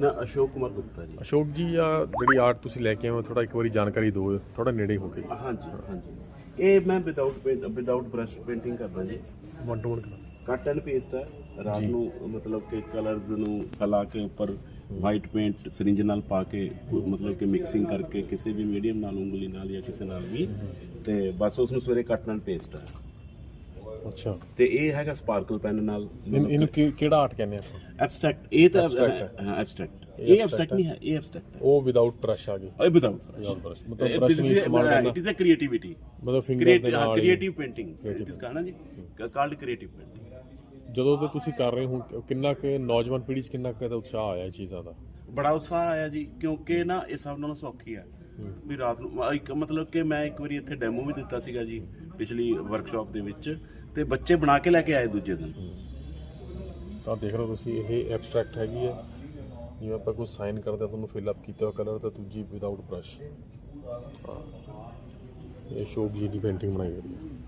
ਨਾ ਅਸ਼ੋਕ ਕੁਮਾਰ ਗੁਪਤਾ ਜੀ। ਅਸ਼ੋਕ ਜੀ ਆ ਜਿਹੜੀ ਆਰਟ ਤੁਸੀਂ ਲੈ ਕੇ ਆਏ ਹੋ ਥੋੜਾ ਇੱਕ ਵਾਰੀ ਜਾਣਕਾਰੀ ਦਿਓ ਥੋੜਾ ਨੇੜੇ ਹੋ ਕੇ। ਹਾਂਜੀ ਹਾਂਜੀ। ਇਹ ਮੈਂ without paint without brush painting ਕਰਦਾ ਜੀ। One two one cut and paste ਹੈ। ਰਾਤ ਨੂੰ ਮਤਲਬ ਕਿ ਕਲਰਸ ਨੂੰ ਫੈਲਾ ਕੇ ਉੱਪਰ ਵਾਈਟ ਪੇਂਟ ਸਰਿੰਜ ਨਾਲ ਪਾ ਕੇ ਮਤਲਬ ਕਿ ਮਿਕਸਿੰਗ ਕਰਕੇ ਕਿਸੇ ਵੀ ਮੀਡੀਅਮ ਨਾਲ ਉਂਗਲੀ ਨਾਲ ਜਾਂ ਕਿਸੇ ਨਾਲ ਵੀ ਤੇ ਬਸ ਉਸ ਨੂੰ ਸਵੇਰੇ ਕੱਟ ਐਂਡ ਪੇਸਟ ਹੈ। ਅੱਛਾ। ਤੇ ਇਹ ਹੈਗਾ ਸਪਾਰਕਲ ਪੈਨ ਨਾਲ ਇਹਨੂੰ ਕਿਹੜਾ ਆਰਟ ਕਹਿੰਦੇ ਆ? ਐਬਸਟ੍ਰੈਕਟ। ਇਹ ਤਾਂ ਐਬਸਟ੍ਰੈਕਟ ਇਹ ਐਬਸਟ੍ਰੈਕਟ ਨਹੀਂ ਹੈ ਇਹ ਐਬਸਟ੍ਰੈਕਟ ਹੈ। ਉਹ ਵਿਦਆਊਟ ਬ੍ਰਸ਼ ਆ ਗਈ। ਇਹ ਵਿਦਆਊਟ ਬ੍ਰਸ਼ ਮਤਲਬ ਬ੍ਰਸ਼ ਨਹੀਂ ਇਟ ਇਸਤੇਮਾਲ ਕਰਨਾ। ਇਜ਼ ਅ ਕ੍ਰੀਏਟੀਵਿਟੀ ਮਤਲਬ ਫਿੰਗਰ ਦੇ ਨਾਲ। ਕ੍ਰੀਏਟਿਵ ਪੇਂਟਿੰਗ ਇਟ ਇਜ਼ ਕਹਣਾ ਜੀ ਕਾਲਡ ਕ੍ਰੀਏਟਿਵ ਪੇਂਟਿੰਗ ਜਦੋਂ ਤੋਂ ਤੁਸੀਂ ਕਰ ਰਹੇ ਹੋ ਕਿੰਨਾ ਕੁ ਨੌਜਵਾਨ ਪੀੜ੍ਹੀ 'ਚ ਕਿੰਨਾ ਕੁ ਦਾ ਉਤਸ਼ਾਹ ਆਇਆ ਇਹ ਚੀਜ਼ਾਂ ਦਾ? ਬੜਾ ਉਤਸ਼ਾਹ ਆਇਆ ਜੀ, ਕਿਉਂਕਿ ਨਾ ਇਹ ਸਭ ਨਾਲੋਂ ਸੌਖੀ ਹੈ ਵੀ ਰਾਤ ਨੂੰ, ਅਹ ਇੱਕ ਮਤਲਬ ਕਿ ਮੈਂ ਇੱਕ ਵਾਰੀ ਇੱਥੇ ਡੈਮੋ ਵੀ ਦਿੱਤਾ ਸੀਗਾ ਜੀ, ਪਿਛਲੀ ਵਰਕਸ਼ਾਪ ਦੇ ਵਿੱਚ, ਤੇ ਬੱਚੇ ਬਣਾ ਕੇ ਲੈ ਕੇ ਆਏ ਦੂਜੇ ਦਿਨ। ਤਾਂ ਦੇਖ ਰਹੇ ਹੋ ਤੁਸੀਂ, ਇਹ ਐਬਸਟ੍ਰੈਕਟ ਹੈਗੀ ਹੈ ਜਿਵੇਂ ਆਪਾਂ ਕੋਈ ਸਾਈਨ ਕਰਦੇ ਹਾਂ ਤੁਹਾਨੂੰ ਫਿਲ ਅਪ ਕੀਤਾ ਹੋਇਆ ਕਲਰ ਤੇ ਦੂਜੀ ਵਿਦਆਊਟ ਬ੍ਰਸ਼ ਇਹ ਸ਼ੋਕ ਜੀ ਦੀ ਪੇਂਟਿੰਗ ਬਣਾਈ ਹੋਈ ਹੈ